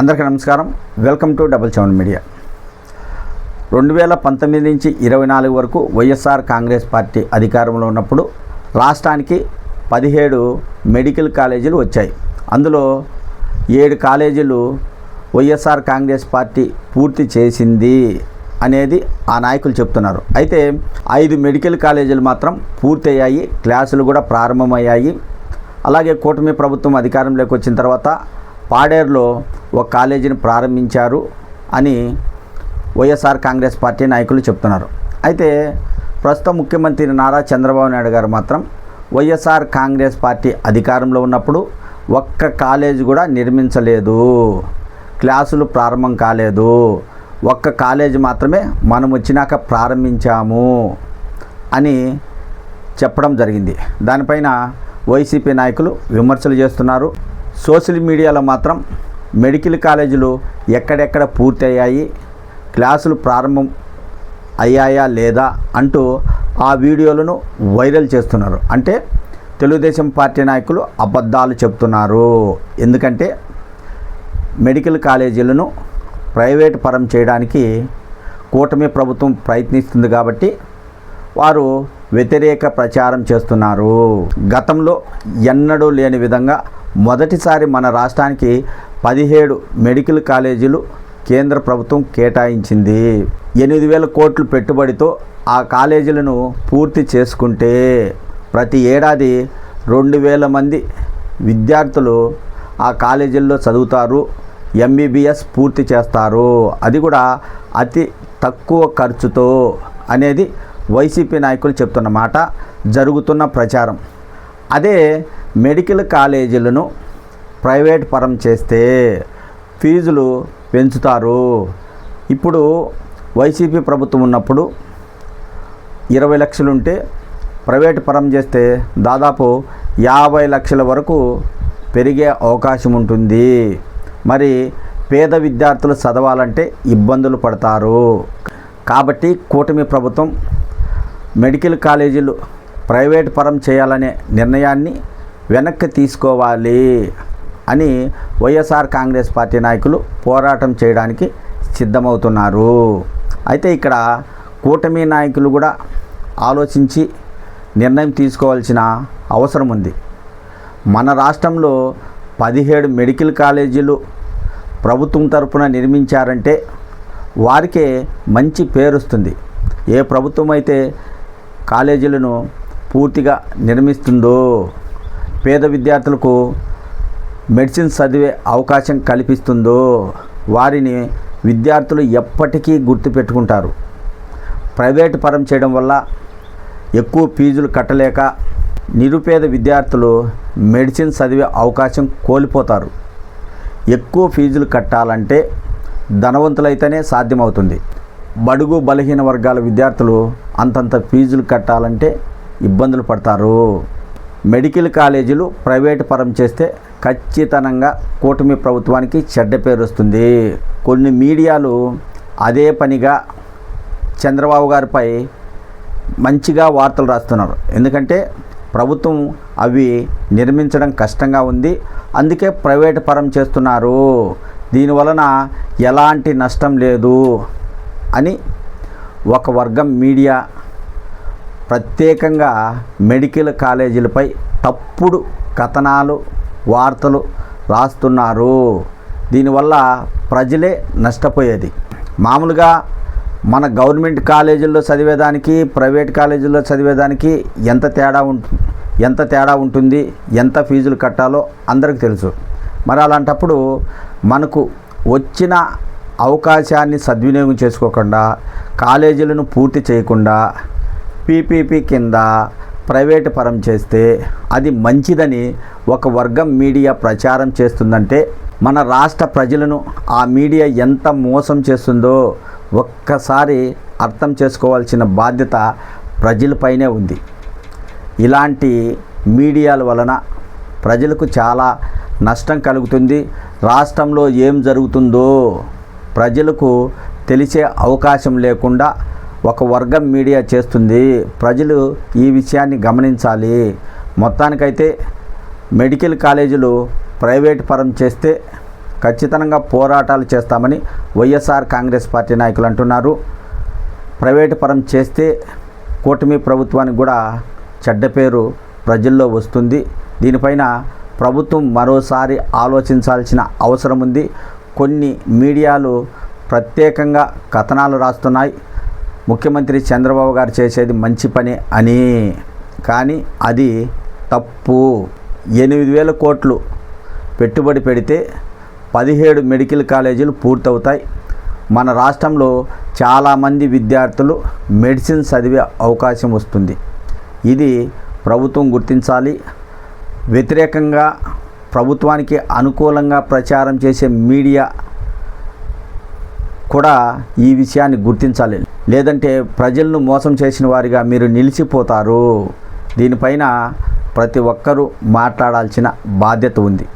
అందరికీ నమస్కారం. Welcome to double seven media. రెండు వేల పంతొమ్మిది నుంచి ఇరవై నాలుగు వరకు వైఎస్ఆర్ కాంగ్రెస్ పార్టీ అధికారంలో ఉన్నప్పుడు రాష్ట్రానికి పదిహేడు మెడికల్ కాలేజీలు వచ్చాయి. అందులో ఏడు కాలేజీలు వైఎస్ఆర్ కాంగ్రెస్ పార్టీ పూర్తి చేసింది అనేది ఆ నాయకులు చెప్తున్నారు. అయితే ఐదు మెడికల్ కాలేజీలు మాత్రం పూర్తయ్యాయి క్లాసులు కూడా ప్రారంభమయ్యాయి. అలాగే కూటమి ప్రభుత్వం అధికారంలోకి వచ్చిన తర్వాత పాడేరులో ఒక కాలేజీని ప్రారంభించారు అని వైఎస్ఆర్ కాంగ్రెస్ పార్టీ నాయకులు చెప్తున్నారు. అయితే ప్రస్తుత ముఖ్యమంత్రి నారా చంద్రబాబు నాయుడు గారు మాత్రం వైఎస్ఆర్ కాంగ్రెస్ పార్టీ అధికారంలో ఉన్నప్పుడు ఒక్క కాలేజీ కూడా నిర్మించలేదు. క్లాసులు ప్రారంభం కాలేదు. ఒక్క కాలేజీ మాత్రమే మనం వచ్చినాక ప్రారంభించాము అని చెప్పడం జరిగింది. దానిపైన వైసీపీ నాయకులు విమర్శలు చేస్తున్నారు. సోషల్ మీడియాలో మాత్రం మెడికల్ కాలేజీలు ఎక్కడెక్కడ పూర్తయ్యాయి క్లాసులు ప్రారంభం అయ్యాయా లేదా అంటూ ఆ వీడియోలను వైరల్ చేస్తున్నారు. అంటే తెలుగుదేశం పార్టీ నాయకులు అబద్ధాలు చెప్తున్నారు. ఎందుకంటే మెడికల్ కాలేజీలను ప్రైవేట్ పరం చేయడానికి కూటమి ప్రభుత్వం ప్రయత్నిస్తుంది కాబట్టి వారు వ్యతిరేక ప్రచారం చేస్తున్నారు. గతంలో ఎన్నడూ లేని విధంగా మొదటిసారి మన రాష్ట్రానికి పదిహేడు మెడికల్ కాలేజీలు కేంద్ర ప్రభుత్వం కేటాయించింది. ఎనిమిది వేల కోట్లు పెట్టుబడితో ఆ కాలేజీలను పూర్తి చేసుకుంటే ప్రతి ఏడాది రెండు వేల మంది విద్యార్థులు ఆ కాలేజీల్లో చదువుతారు ఎంబీబీఎస్ పూర్తి చేస్తారు. అది కూడా అతి తక్కువ ఖర్చుతో అనేది వైసీపీ నాయకులు చెప్తున్న మాట జరుగుతున్న ప్రచారం. అదే మెడికల్ కాలేజీలను ప్రైవేట్ పరం చేస్తే ఫీజులు పెంచుతారు. ఇప్పుడు వైసీపీ ప్రభుత్వం ఉన్నప్పుడు ఇరవై లక్షలు ఉంటే ప్రైవేట్ పరం చేస్తే దాదాపు యాభై లక్షల వరకు పెరిగే అవకాశం ఉంటుంది. మరి పేద విద్యార్థులు చదవాలంటే ఇబ్బందులు పడతారు. కాబట్టి కూటమి ప్రభుత్వం మెడికల్ కాలేజీలు ప్రైవేట్ పరం చేయాలనే నిర్ణయాన్ని వెనక్కి తీసుకోవాలి. అని వైఎస్ఆర్ కాంగ్రెస్ పార్టీ నాయకులు పోరాటం చేయడానికి సిద్ధమవుతున్నారు. అయితే ఇక్కడ కూటమి నాయకులు కూడా ఆలోచించి నిర్ణయం తీసుకోవాల్సిన అవసరం ఉంది. మన రాష్ట్రంలో పదిహేడు మెడికల్ కాలేజీలు ప్రభుత్వం తరపున నిర్మించారంటే వారికే మంచి పేరు వస్తుంది. ఏ ప్రభుత్వం అయితే కాలేజీలను పూర్తిగా నిర్మిస్తుందో పేద విద్యార్థులకు మెడిసిన్ చదివే అవకాశం కల్పిస్తుందో వారిని విద్యార్థులు ఎప్పటికీ గుర్తుపెట్టుకుంటారు. ప్రైవేట్ పరం చేయడం వల్ల ఎక్కువ ఫీజులు కట్టలేక నిరుపేద విద్యార్థులు మెడిసిన్ చదివే అవకాశం కోల్పోతారు. ఎక్కువ ఫీజులు కట్టాలంటే ధనవంతులైతేనే సాధ్యమవుతుంది. బడుగు బలహీన వర్గాల విద్యార్థులు అంతంత ఫీజులు కట్టాలంటే ఇబ్బందులు పడతారు. మెడికల్ కాలేజీలు ప్రైవేట్ పరం చేస్తే ఖచ్చితంగా కూటమి ప్రభుత్వానికి చెడ్డ పేరు వస్తుంది. కొన్ని మీడియాలు అదే పనిగా చంద్రబాబు గారిపై మంచిగా వార్తలు రాస్తున్నారు. ఎందుకంటే ప్రభుత్వం అవి నిర్మించడం కష్టంగా ఉంది. అందుకే ప్రైవేట్ పరం చేస్తున్నారు. దీనివలన ఎలాంటి నష్టం లేదు అని ఒక వర్గం మీడియా ప్రత్యేకంగా మెడికల్ కాలేజీలపై తప్పుడు కథనాలు వార్తలు రాస్తున్నారు. దీనివల్ల ప్రజలే నష్టపోయేది. మామూలుగా మన గవర్నమెంట్ కాలేజీల్లో చదివేదానికి ప్రైవేట్ కాలేజీల్లో చదివేదానికి ఎంత తేడా ఉంటుంది ఎంత తేడా ఉంటుంది ఎంత ఫీజులు కట్టాలో అందరికి తెలుసు. మరి అలాంటప్పుడు మనకు వచ్చిన అవకాశాన్ని సద్వినియోగం చేసుకోకుండా కాలేజీలను పూర్తి చేయకుండా పీపీపీ కింద ప్రైవేట్ పరం చేస్తే అది మంచిదని ఒక వర్గం మీడియా ప్రచారం చేస్తుందంటే మన రాష్ట్ర ప్రజలను ఆ మీడియా ఎంత మోసం చేస్తుందో ఒక్కసారి అర్థం చేసుకోవాల్సిన బాధ్యత ప్రజలపైనే ఉంది. ఇలాంటి మీడియాల వలన ప్రజలకు చాలా నష్టం కలుగుతుంది. రాష్ట్రంలో ఏం జరుగుతుందో ప్రజలకు తెలిసే అవకాశం లేకుండా ఒక వర్గం మీడియా చేస్తుంది. ప్రజలు ఈ విషయాన్ని గమనించాలి. మొత్తానికైతే మెడికల్ కాలేజీలు ప్రైవేట్ పరం చేస్తే ఖచ్చితంగా పోరాటాలు చేస్తామని వైఎస్ఆర్ కాంగ్రెస్ పార్టీ నాయకులు అంటున్నారు. ప్రైవేటు పరం చేస్తే కూటమి ప్రభుత్వానికి కూడా చెడ్డ పేరు ప్రజల్లో వస్తుంది. దీనిపైన ప్రభుత్వం మరోసారి ఆలోచించాల్సిన అవసరం ఉంది. కొన్ని మీడియాలు ప్రత్యేకంగా కథనాలు రాస్తున్నాయి. ముఖ్యమంత్రి చంద్రబాబు గారు చేసేది మంచి పని అని. కానీ అది తప్పు. ఎనిమిది వేల కోట్లు పెట్టుబడి పెడితే పదిహేడు మెడికల్ కాలేజీలు పూర్తవుతాయి. మన రాష్ట్రంలో చాలామంది విద్యార్థులు మెడిసిన్ చదివే అవకాశం వస్తుంది. ఇది ప్రభుత్వం గుర్తించాలి. వ్యతిరేకంగా ప్రభుత్వానికి అనుకూలంగా ప్రచారం చేసే మీడియా కూడా ఈ విషయాన్ని గుర్తించాలి. లేదంటే ప్రజలను మోసం చేసిన వారిగా మీరు నిలిచిపోతారు. దీనిపైన ప్రతి ఒక్కరూ మాట్లాడాల్సిన బాధ్యత ఉంది.